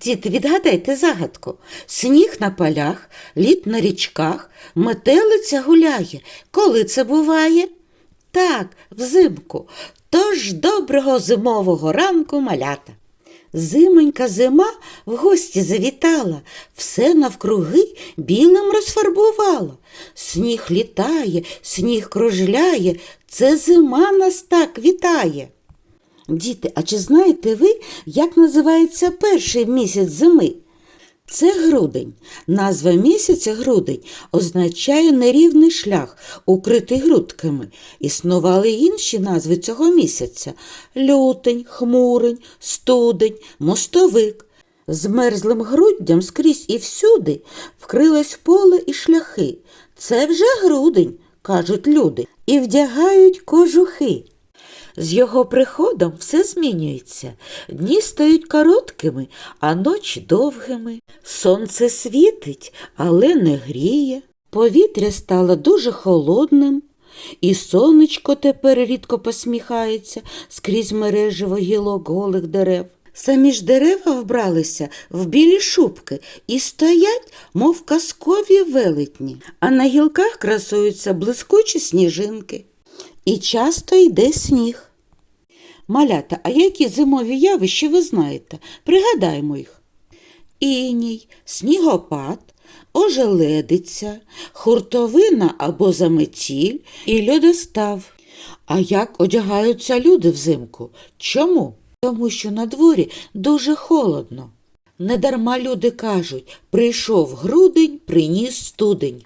Діти, відгадайте загадку. Сніг на полях, лід на річках, метелиця гуляє. Коли це буває? Так, взимку. Тож доброго зимового ранку малята. Зимонька зима в гості завітала, все навкруги білим розфарбувала. Сніг літає, сніг кружляє, це зима нас так вітає. Діти, а чи знаєте ви, як називається перший місяць зими? Це грудень. Назва місяця грудень означає нерівний шлях, укритий грудками. Існували інші назви цього місяця лютень, хмурень, студень, мостовик. З мерзлим груддям скрізь і всюди вкрилось поле і шляхи. Це вже грудень, кажуть люди, і вдягають кожухи. З його приходом все змінюється. Дні стають короткими, а ночі довгими. Сонце світить, але не гріє. Повітря стало дуже холодним, і сонечко тепер рідко посміхається скрізь мережево гілок голих дерев. Самі ж дерева вбралися в білі шубки і стоять, мов казкові велетні, а на гілках красуються блискучі сніжинки. І часто йде сніг. Малята, а які зимові явища ви знаєте? Пригадаймо їх. Іній, снігопад, ожеледиця, хуртовина або заметіль і льодостав. А як одягаються люди взимку? Чому? Тому що на дворі дуже холодно. Недарма люди кажуть прийшов грудень, приніс студень.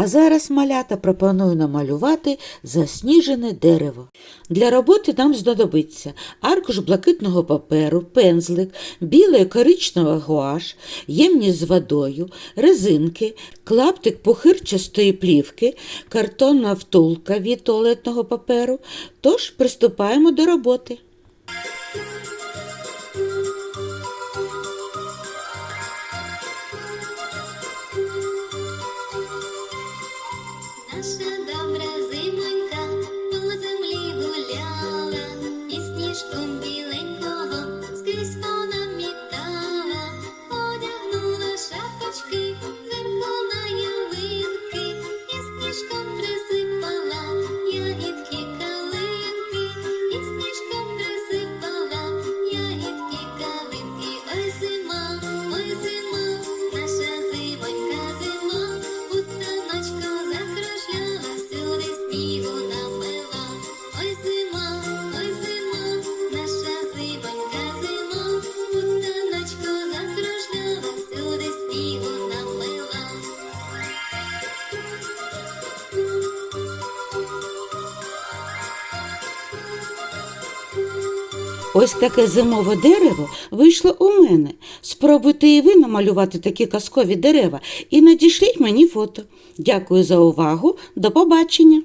А зараз малята пропоную намалювати засніжене дерево. Для роботи нам знадобиться аркуш блакитного паперу, пензлик, біле коричнева гуаш, ємність з водою, резинки, клаптик пухирчастої плівки, картонна втулка від туалетного паперу. Тож приступаємо до роботи. Ось таке зимове дерево вийшло у мене. Спробуйте і ви намалювати такі казкові дерева і надішліть мені фото. Дякую за увагу. До побачення!